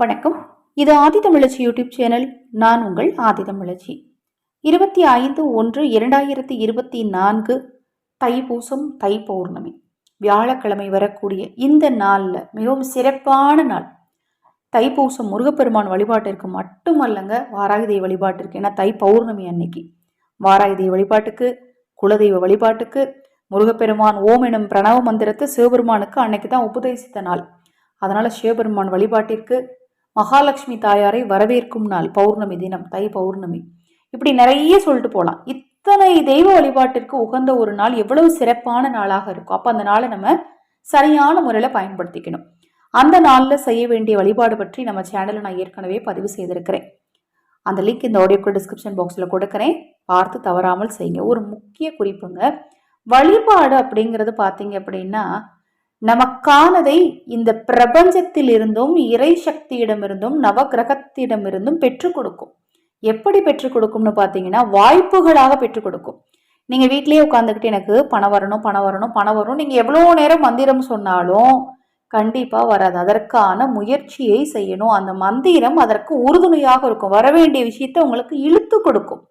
வணக்கம். இது ஆதி தமிழச்சி YouTube channel. நான் உங்கள் ஆதி தமிழச்சி இருபத்தி ஐந்து ஒன்று இரண்டாயிரத்தி இருபத்தி நான்கு தைப்பூசம் தை பௌர்ணமி வியாழக்கிழமை வரக்கூடிய இந்த நாளில் மிகவும் சிறப்பான நாள். தைப்பூசம் முருகப்பெருமான் வழிபாட்டிற்கு மட்டுமல்லங்க வாராயுதை வழிபாட்டிற்கு. ஏன்னா தை பௌர்ணமி அன்னைக்கு. வாராகிதெய்வ வழிபாட்டுக்கு குலதெய்வ வழிபாட்டுக்கு முருகப்பெருமான் ஓம் எனும் பிரணவ மந்திரத்தை சிவபெருமானுக்கு அன்னைக்கு தான் உபதேசித்த நாள். அதனால் சிவபெருமான் வழிபாட்டிற்கு மகாலட்சுமி தாயாரை வரவேற்கும் நாள் பௌர்ணமி தினம் தை பௌர்ணமி. இப்படி நிறைய சொல்லிட்டு போகலாம் இத்தனை தெய்வ வழிபாட்டிற்கு உகந்த ஒரு நாள் எவ்வளவு சிறப்பான நாளாக இருக்கும் அப்போ அந்த நாளை நம்ம சரியான முறையில் பயன்படுத்திக்கணும். அந்த நாளில் செய்ய வேண்டிய வழிபாடு பற்றி நம்ம சேனலில் நான் ஏற்கனவே பதிவு செய்திருக்கிறேன். அந்த லிங்க் இந்த ஆடியோக்கு டிஸ்கிரிப்ஷன் பாக்ஸில் கொடுக்குறேன். பார்த்து தவறாமல் செய்யுங்க. ஒரு முக்கிய குறிப்புங்க. வழிபாடு அப்படிங்கிறது பார்த்தீங்க அப்படின்னா நமக்கானதை இந்த பிரபஞ்சத்திலிருந்தும் இறை சக்தியிடமிருந்தும் நவகிரகத்திடமிருந்தும் பெற்றுக் கொடுக்கும். எப்படி பெற்றுக் கொடுக்கும்னு பார்த்தீங்கன்னா வாய்ப்புகளாக பெற்றுக் கொடுக்கும். நீங்க வீட்லயே உட்காந்துக்கிட்டு எனக்கு பணம் வரணும் பணம் வரணும் பணம் வரும் நீங்க எவ்வளோ நேரம் மந்திரம் சொன்னாலும் கண்டிப்பாக வராது. அதற்கான முயற்சியை செய்யணும். அந்த மந்திரம் அதற்கு உறுதுணையாக இருக்கும். வர வேண்டிய விஷயத்த உங்களுக்கு இழுத்து கொடுக்கும்.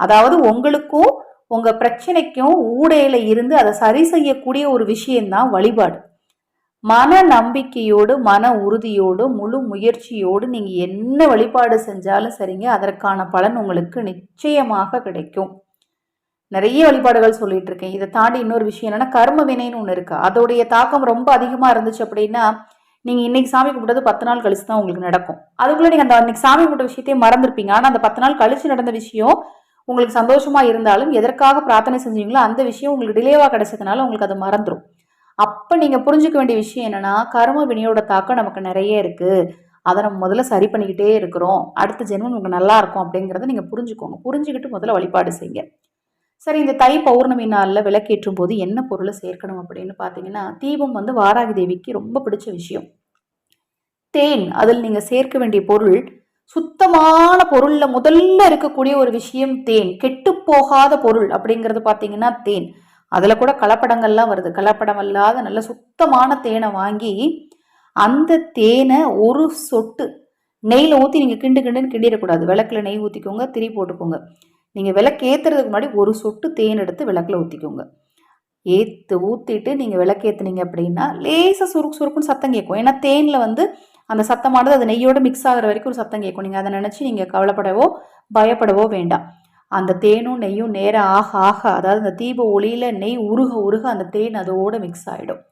அதாவது உங்களுக்கும் உங்கள் பிரச்சனைக்கும் ஊடையில் இருந்து அதை சரி செய்யக்கூடிய ஒரு விஷயந்தான் வழிபாடு. மன நம்பிக்கையோடு மன உறுதியோடு முழு முயற்சியோடு நீங்கள் என்ன வழிபாடு செஞ்சாலும் சரிங்க அதற்கான பலன் உங்களுக்கு நிச்சயமாக கிடைக்கும். நிறைய வழிபாடுகள் சொல்லிட்டு இருக்கேன். இதை தாண்டி இன்னொரு விஷயம் என்னன்னா கர்ம வினைன்னு ஒன்று இருக்கு. அதோடைய தாக்கம் ரொம்ப அதிகமாக இருந்துச்சு அப்படின்னா நீங்கள் இன்னைக்கு சாமி கும்பிட்டது பத்து நாள் கழிச்சு தான் உங்களுக்கு நடக்கும். அதுக்குள்ளே நீங்கள் அந்த அன்னைக்கு சாமி கும்பிட்ட விஷயத்தையும் மறந்துருப்பீங்க. ஆனால் அந்த பத்து நாள் கழிச்சு நடந்த விஷயம் உங்களுக்கு சந்தோஷமா இருந்தாலும் எதற்காக பிரார்த்தனை செஞ்சீங்களோ அந்த விஷயம் உங்களுக்கு டிலேவா கிடைச்சதுனால உங்களுக்கு அது மறந்துடும் அப்ப நீங்க புரிஞ்சுக்க வேண்டிய விஷயம் என்னன்னா கர்ம வினையோட தாக்கம் நமக்கு நிறைய இருக்கு. அதை நம்ம முதல்ல சரி பண்ணிக்கிட்டே இருக்கிறோம். அடுத்த ஜென்மம் நமக்கு நல்லா இருக்கும் அப்படிங்கிறத நீங்க புரிஞ்சுக்கோங்க. புரிஞ்சுக்கிட்டு முதல்ல வழிபாடு செய்யுங்க. சரி இந்த தை பௌர்ணமி நாளில் விளக்கேற்றும் போது என்ன பொருளை சேர்க்கணும் அப்படின்னு பார்த்தீங்கன்னா தீபம் வந்து வாராகி தேவிக்கு ரொம்ப பிடிச்ச விஷயம். தேன் அதில் நீங்கள் சேர்க்க வேண்டிய பொருள் சுத்தமான பொருள்ல முதல்ல இருக்கக்கூடிய ஒரு விஷயம் தேன். கெட்டு போகாத பொருள் அப்படிங்கிறது பார்த்தீங்கன்னா தேன். அதில் கூட கலப்படங்கள்லாம் வருது. கலப்படம் இல்லாத நல்ல சுத்தமான தேனை வாங்கி அந்த தேனை ஒரு சொட்டு நெய்யில் ஊற்றி நீங்கள் கிண்டு கிண்டுன்னு கிண்டிடக்கூடாது. விளக்கில் நெய் ஊற்றிக்கோங்க திரி போட்டுக்கோங்க. நீங்கள் விளக்கு ஏற்றுறதுக்கு முன்னாடி ஒரு சொட்டு தேன் எடுத்து விளக்கில் ஊற்றிக்கோங்க ஏற்று ஊற்றிட்டு நீங்கள் விளக்கு ஏற்றுனீங்க அப்படின்னா லேசாக சுருக்கு சுருக்குன்னு சத்தம் கேட்கும். ஏன்னா தேனில் வந்து அந்த சத்தமானது அது நெய்யோடு மிக்ஸ் ஆகிற வரைக்கும் ஒரு சத்தம் கேட்கும். நீங்கள் அதை நினச்சி நீங்கள் கவலைப்படவோ பயப்படவோ வேண்டாம். அந்த தேனும் நெய்யும் நேரம் ஆக ஆக அதாவது அந்த தீப ஒளியில் நெய் உருக உருக அந்த தேன் அதோடு மிக்ஸ் ஆகிடும்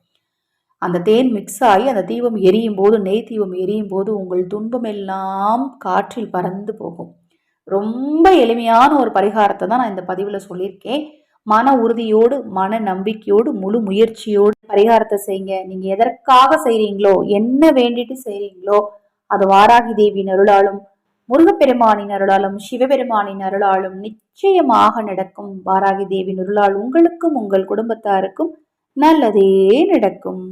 அந்த தேன் மிக்ஸ் ஆகி அந்த தீபம் எரியும் போது நெய் தீபம் எரியும் போது உங்கள் துன்பம் எல்லாம் காற்றில் பறந்து போகும். ரொம்ப எளிமையான ஒரு பரிகாரத்தை தான் நான் இந்த பதிவில் சொல்லியிருக்கேன். மன உறுதியோடு மன நம்பிக்கையோடு முழு முயற்சியோடு பரிகாரத்தை செய்யுங்க. நீங்க எதற்காக செய்றீங்களோ என்ன வேண்டிட்டு செய்றீங்களோ அது வாராகி தேவியின் அருளாலும் முருகப்பெருமானின் அருளாலும் சிவபெருமானின் அருளாலும் நிச்சயமாக நடக்கும். வாராகி தேவியின் அருளால் உங்களுக்கும் உங்கள் குடும்பத்தாருக்கும் நல்லதே நடக்கும்.